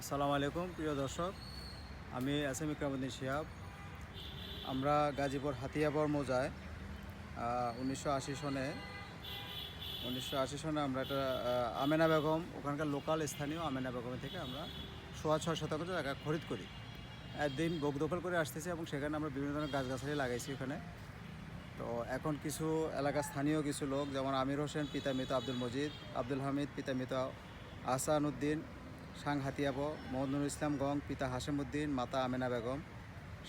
আসসালামু আলাইকুম, প্রিয় দর্শক। আমি এস এম ইকরামুদ্দিন শিহাব। আমরা গাজীপুর হাতিয়াবর মোজায় উনিশশো আশি সনে, উনিশশো আশি সনে আমরা একটা আমেনা বেগম, ওখানকার লোকাল স্থানীয় আমেনা বেগম থেকে আমরা সোয়া ছয় শতাংশ জায়গা খরিদ করি। একদিন বোক দখল করে আসতেছি এবং সেখানে আমরা বিভিন্ন ধরনের গাছগাছালি লাগাইছি ওখানে। তো এখন কিছু এলাকার স্থানীয় কিছু লোক, যেমন আমির হোসেন, পিতা মৃত আব্দুল মজিদ, আব্দুল হামিদ, পিতা মৃত আহসান উদ্দিন সাং হাতিয়াব মোহাম্মদুল ইসলাম গং, পিতা হাসেম উদ্দিন মাতা আমেনা বেগম,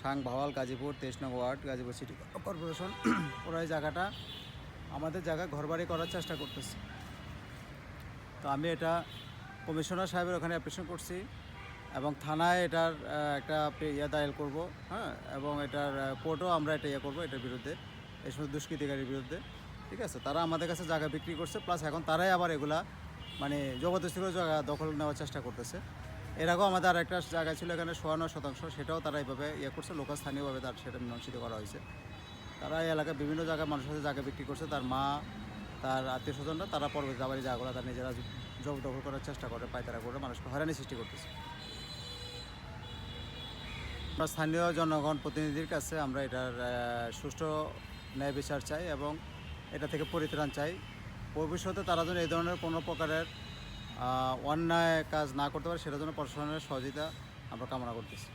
সাং ভাওয়াল, গাজীপুর, তেইশ নং ওয়ার্ড, গাজীপুর সিটি কর্পোরেশন। ওরা এই জায়গাটা, আমাদের জায়গায় ঘরবাড়ি করার চেষ্টা করতেছে। তো আমি এটা কমিশনার সাহেবের ওখানে অ্যাপ্লিকেশন করছি এবং থানায় এটার একটা ইয়ে দায়ের করব হ্যাঁ? এবং এটার কোর্টও আমরা এটা ইয়ে করব, এটার বিরুদ্ধে, এই সমস্ত দুষ্কৃতিকারীর বিরুদ্ধে, ঠিক আছে? তারা আমাদের কাছে জায়গা বিক্রি করছে, প্লাস এখন তারাই আবার এগুলা মানে জবরদস্তি করে জায়গা দখল নেওয়ার চেষ্টা করতেছে। এর আগেও আমাদের আর একটা জায়গা ছিল এখানে সোয়ান্ন শতাংশ, সেটাও তারা এইভাবে ইয়ে করছে, লোকাল স্থানীয়ভাবে তার সেটা মীমাংসিত করা হয়েছে। তারা এই এলাকায় বিভিন্ন জায়গায় মানুষের সাথে জায়গা বিক্রি করছে, তার মা, তার আত্মীয় স্বজনরা তারা পরবর্তী আবার জায়গাগুলো তারা নিজেরা জবরদখল করার চেষ্টা করে, পায়তারা করে, মানুষকে হয়রানি সৃষ্টি করতেছে। আমরা স্থানীয় জনগণ প্রতিনিধির কাছে আমরা এটার সুষ্ঠু ন্যায় বিচার চাই এবং এটা থেকে পরিত্রাণ চাই। ভবিষ্যতে তারা যেন এই ধরনের কোনো প্রকারের অন্যায় কাজ না করতে পারে, সেটার জন্য প্রশাসনের সহযোগিতা আমরা কামনা করতেছি।